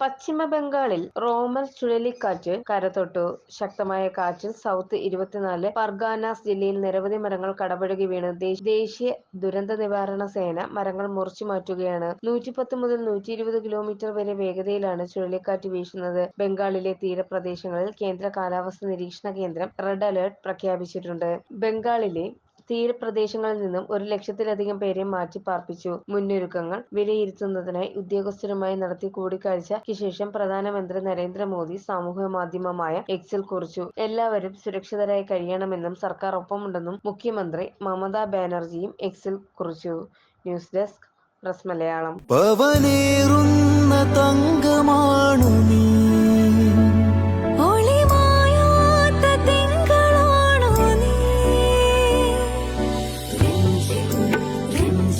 പശ്ചിമ ബംഗാളിൽ റോമൽ ചുഴലിക്കാറ്റ് കരതൊട്ടു. ശക്തമായ കാറ്റിൽ സൗത്ത് ഇരുപത്തിനാല് പർഗാനാസ് ജില്ലയിൽ നിരവധി മരങ്ങൾ കടപുഴകി വീണ്. ദേശ- ദേശീയ ദുരന്ത നിവാരണ സേന മരങ്ങൾ മുറിച്ചു മാറ്റുകയാണ്. നൂറ്റിപ്പത്ത് മുതൽ നൂറ്റി ഇരുപത് കിലോമീറ്റർ വരെ വേഗതയിലാണ് ചുഴലിക്കാറ്റ് വീശുന്നത്. ബംഗാളിലെ തീരപ്രദേശങ്ങളിൽ കേന്ദ്ര കാലാവസ്ഥ നിരീക്ഷണ കേന്ദ്രം റെഡ് അലേർട്ട് പ്രഖ്യാപിച്ചിട്ടുണ്ട്. ബംഗാളിലെ തീരപ്രദേശങ്ങളിൽ നിന്നും ഒരു ലക്ഷത്തിലധികം പേരെ മാറ്റി പാർപ്പിച്ചു. മുന്നൊരുക്കങ്ങൾ വിലയിരുത്തുന്നതിനായി ഉദ്യോഗസ്ഥരുമായി നടത്തിയ കൂടിക്കാഴ്ചയ്ക്ക് ശേഷം പ്രധാനമന്ത്രി നരേന്ദ്രമോദി സാമൂഹ്യ മാധ്യമമായ എക്സിൽ കുറിച്ചു. എല്ലാവരും സുരക്ഷിതരായി കഴിയണമെന്നും സർക്കാർ ഒപ്പമുണ്ടെന്നും മുഖ്യമന്ത്രി മമതാ ബാനർജിയും എക്സിൽ കുറിച്ചു. News desk press Malayalam.